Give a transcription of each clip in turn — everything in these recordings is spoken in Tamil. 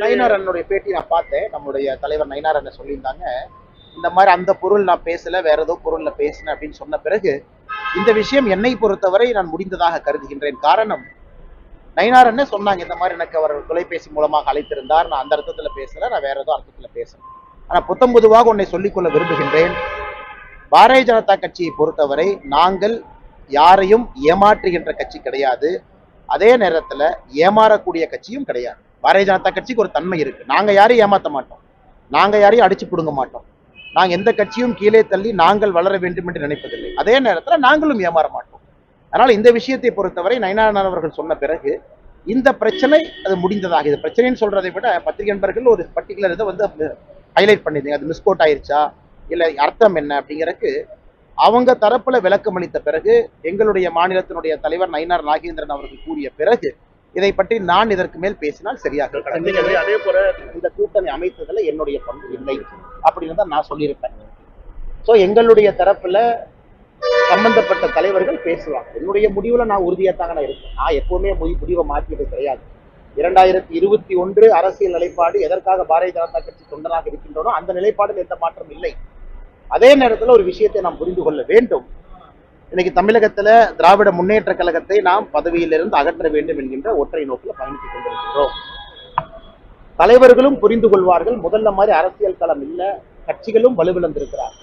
நயினார் அண்ணனுடைய பேட்டி நான் பார்த்தேன். நம்முடைய தலைவர் நயினார் அண்ணன் சொல்லியிருந்தாங்க இந்த மாதிரி அந்த பொருள் நான் பேசல வேற ஏதோ பொருள்ல பேசினேன் அப்படின்னு சொன்ன பிறகு இந்த விஷயம் என்னை பொறுத்தவரை நான் முடிந்ததாக கருதுகின்றேன். காரணம் நயினார் அண்ணன் சொன்னாங்க இந்த மாதிரி எனக்கு அவர் தொலைபேசி மூலமாக அழைத்திருந்தார் நான் அந்த அர்த்தத்துல பேசல நான் வேற ஏதோ அர்த்தத்துல பேசுறேன் ஆனா புத்தம் பொதுவாக உன்னை சொல்லிக்கொள்ள விரும்புகின்றேன். பாரதிய ஜனதா கட்சியை பொறுத்தவரை நாங்கள் யாரையும் ஏமாற்றுகின்ற கட்சி கிடையாது. அதே நேரத்துல ஏமாறக்கூடிய கட்சியும் கிடையாது. பாரதிய ஜனதா கட்சிக்கு ஒரு தன்மை இருக்கு. நாங்க யாரையும் ஏமாத்த மாட்டோம். நாங்க யாரையும் அடிச்சு பிடுங்க மாட்டோம். நாங்க எந்த கட்சியும் கீழே தள்ளி நாங்கள் வளர வேண்டும் என்று நினைப்பதில்லை. அதே நேரத்துல நாங்களும் ஏமாற மாட்டோம். அதனால இந்த விஷயத்தை பொறுத்தவரை நயனானன் அவர்கள் சொன்ன பிறகு இந்த பிரச்சனை அது முடிந்ததாக இது பிரச்சனைன்னு சொல்றதை விட பத்திரிகை நண்பர்கள் ஒரு பர்டிகுலர் இதை வந்து ஹைலைட் பண்ணிருந்தீங்க அது மிஸ்கோட் ஆயிருச்சா? இல்லை அர்த்தம் என்ன அப்படிங்கறதுக்கு அவங்க தரப்புல விளக்கம் அளித்த பிறகு எங்களுடைய மாநிலத்தினுடைய தலைவர் நயினார் நாகேந்திரன் அவர்கள் கூறிய பிறகு இதை பற்றி நான் இதற்கு மேல் பேசினால் சரியாக அதே போல இந்த கூட்டணி அமைத்ததுல என்னுடைய பங்கு இல்லை. அப்படின்னு தான் நான் சொல்லியிருப்பேன். ஸோ எங்களுடைய தரப்புல சம்பந்தப்பட்ட தலைவர்கள் பேசுவாங்க. என்னுடைய முடிவுல நான் உறுதியாத்தாங்க நான் இருக்கேன். நான் எப்பவுமே முடி- முடிவை மாற்றியது கிடையாது. இரண்டாயிரத்தி இருபத்தி ஒன்று அரசியல் நிலைப்பாடு எதற்காக பாரதிய ஜனதா கட்சி தொண்டனாக இருக்கின்றனோ அந்த நிலைப்பாடில் எந்த மாற்றம் இல்லை. அதே நேரத்துல ஒரு விஷயத்தை நாம் புரிந்து கொள்ள வேண்டும். இன்னைக்கு தமிழகத்துல திராவிட முன்னேற்ற கழகத்தை நாம் பதவியிலிருந்து அகற்ற வேண்டும் என்கின்ற ஒற்றை நோக்கில் பயணித்துக் கொண்டிருக்கின்றோம் தலைவர்களும் புரிந்து கொள்வார்கள் முதல்ல மாதிரி அரசியல் களம் இல்ல கட்சிகளும் வலுவிழந்திருக்கிறார்.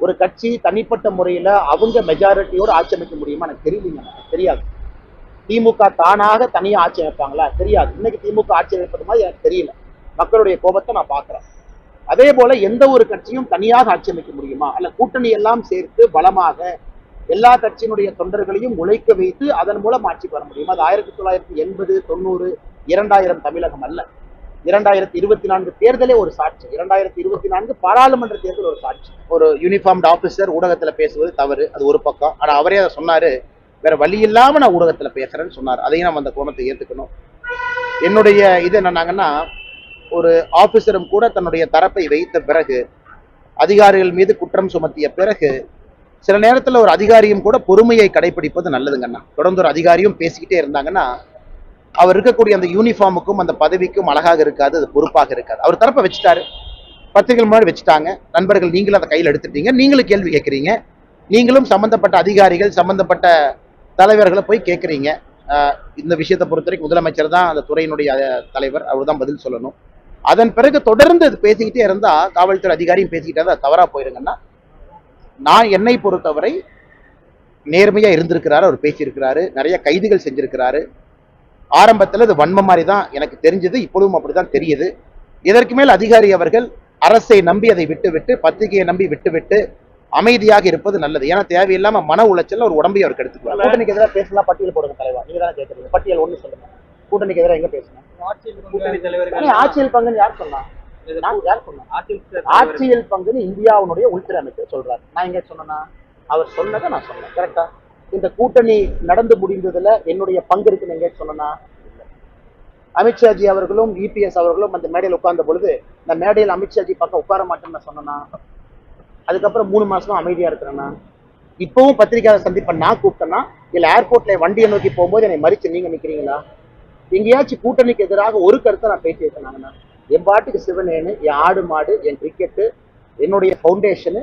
ஒரு கட்சி தனிப்பட்ட முறையில அவங்க மெஜாரிட்டியோடு ஆட்சி அமைக்க முடியுமா? எனக்கு தெரியலீங்க எனக்கு தெரியாது. திமுக தானாக தனியா ஆட்சி அமைப்பாங்களா? தெரியாது. இன்னைக்கு திமுக ஆட்சி அமைப்பது மாதிரி எனக்கு தெரியல. மக்களுடைய கோபத்தை நான் பார்க்குறேன். அதே போல எந்த ஒரு கட்சியும் தனியாக ஆட்சி அமைக்க முடியுமா? அல்ல கூட்டணி எல்லாம் சேர்த்து பலமாக எல்லா கட்சியினுடைய தொண்டர்களையும் உழைக்க வைத்து அதன் மூலம் ஆட்சி வர முடியும். அது ஆயிரத்தி தொள்ளாயிரத்தி எண்பது தொண்ணூறு இரண்டாயிரம் தமிழகம் அல்ல. இரண்டாயிரத்தி இருபத்தி நான்கு தேர்தலே ஒரு சாட்சி. இரண்டாயிரத்தி இருபத்தி நான்கு பாராளுமன்ற தேர்தல் ஒரு சாட்சி. ஒரு யூனிஃபார்ம்டு ஆபீசர் ஊடகத்துல பேசுவது தவறு அது ஒரு பக்கம். ஆனா அவரே அதை சொன்னாரு வேற வழி இல்லாம நான் ஊடகத்துல பேசுறேன்னு சொன்னார். அதையும் நம்ம அந்த கோணத்தை ஏத்துக்கணும். என்னுடைய இது என்னன்னாங்கன்னா ஒரு ஆபீசரும் கூட தன்னுடைய தரப்பை வைத்த பிறகு அதிகாரிகள் மீது குற்றம் சுமத்திய பிறகு சில நேரத்தில் ஒரு அதிகாரியும் கூட பொறுமையை கடைபிடிப்பது நல்லதுங்கண்ணா தொடர்ந்து ஒரு அதிகாரியும் பேசிக்கிட்டே இருந்தாங்கன்னா அவர் இருக்கக்கூடிய அந்த யூனிஃபார்முக்கும் அந்த பதவிக்கும் அழகாக இருக்காது அது பொறுப்பாக இருக்காது. அவர் தரப்பை வச்சுட்டாரு. பத்திரிகைகள் முன்னாடி வச்சுட்டாங்க. நண்பர்கள் நீங்களும் அதை கையில் எடுத்துட்டீங்க. நீங்களும் கேள்வி கேட்குறீங்க. நீங்களும் சம்பந்தப்பட்ட அதிகாரிகள் சம்பந்தப்பட்ட தலைவர்களை போய் கேட்குறீங்க. இந்த விஷயத்தை பொறுத்த வரைக்கும் முதலமைச்சர் தான் அந்த துறையினுடைய தலைவர். அவர் தான் பதில் சொல்லணும். அதன் பிறகு தொடர்ந்து இது பேசிக்கிட்டே இருந்தால் காவல்துறை அதிகாரியும் பேசிக்கிட்டே இருந்தால் தவறாக போயிருங்கன்னா நான் என்னை பொறுத்தவரை நேர்மையா இருந்திருக்கிறாரு அவர் பேசியிருக்கிறாரு நிறைய கைதுகள் செஞ்சிருக்கிறாரு. ஆரம்பத்துல இது வன்மம் மாதிரி தான் எனக்கு தெரிஞ்சது இப்பொழுதும் அப்படிதான் தெரியுது. இதற்கு மேல் அதிகாரி அவர்கள் அரசை நம்பி அதை விட்டுவிட்டு பத்திரிகையை நம்பி விட்டுவிட்டு அமைதியாக இருப்பது நல்லது. ஏன்னா தேவையில்லாம மன உளைச்சல் ஒரு உடம்பை அவர் கெடுத்துக்கலாம் கூட்டணிக்கு எதிராக பேசலாம் பட்டியல் போடுங்க தலைவா. நீங்க தானே கேட்கறீங்க பட்டியல் ஒண்ணு சொல்லுங்க. கூட்டணிக்கு எதிராக எங்க பேசுங்க? கூட்டணி தலைவர்கள் ஆனா, ஆட்சியல் பங்குன்னு யார் சொன்னா? சொன்னா ஆட்சியல் பங்குன்னு இந்தியாவுடைய உள்துறை அமைச்சர் சொல்றாரு. நான் எங்க சொன்னேன்னா அவர் சொன்னதை நான் சொன்னேன். கரெக்டா இந்த கூட்டணி நடந்து முடிந்ததுல என்னுடைய பங்கு இருக்குன்னு எங்க சொன்னேன்னா இல்ல. அமித்ஷாஜி அவர்களும் இபிஎஸ் அவர்களும் அந்த மேடையில் உட்கார்ந்த பொழுது இந்த மேடையில் அமித்ஷாஜி பக்கம் உட்கார மாட்டேன்னு சொன்னேன்னா அதுக்கப்புறம் மூணு மாசமா அமைதியா இருக்கிறேன்னா இப்பவும் பத்திரிகையாளர் சந்திப்பை நான் கூப்பிட்டேன்னா இல்ல ஏர்போர்ட்ல வண்டியை நோக்கி போகும்போது என்னை மறிச்சு நீங்க நிக்கிறீங்களா? எங்கேயாச்சும் கூட்டணிக்கு எதிராக ஒரு கருத்தை நான் பேசி வச்சிருந்தாங்கன்னா என் பாட்டுக்கு சிவனேனு என் ஆடு மாடு என் கிரிக்கெட்டு என்னுடைய ஃபவுண்டேஷனு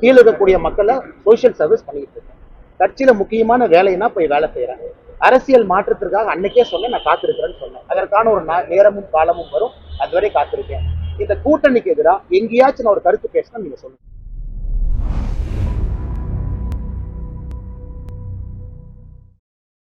கீழே இருக்கக்கூடிய மக்களை சோஷியல் சர்வீஸ் பண்ணிக்கிட்டு இருக்கேன். கட்சியில் முக்கியமான வேலைன்னா போய் வேலை செய்யறேன் அரசியல் மாற்றத்திற்காக அன்னைக்கே சொன்னேன் நான் காத்திருக்கிறேன்னு சொன்னேன். அதற்கான ஒரு நேரமும் காலமும் வரும். அதுவரை காத்திருக்கேன். இந்த கூட்டணிக்கு எதிராக எங்கேயாச்சும் நான் ஒரு கருத்து பேசினா நீங்கள் சொல்லுங்கள்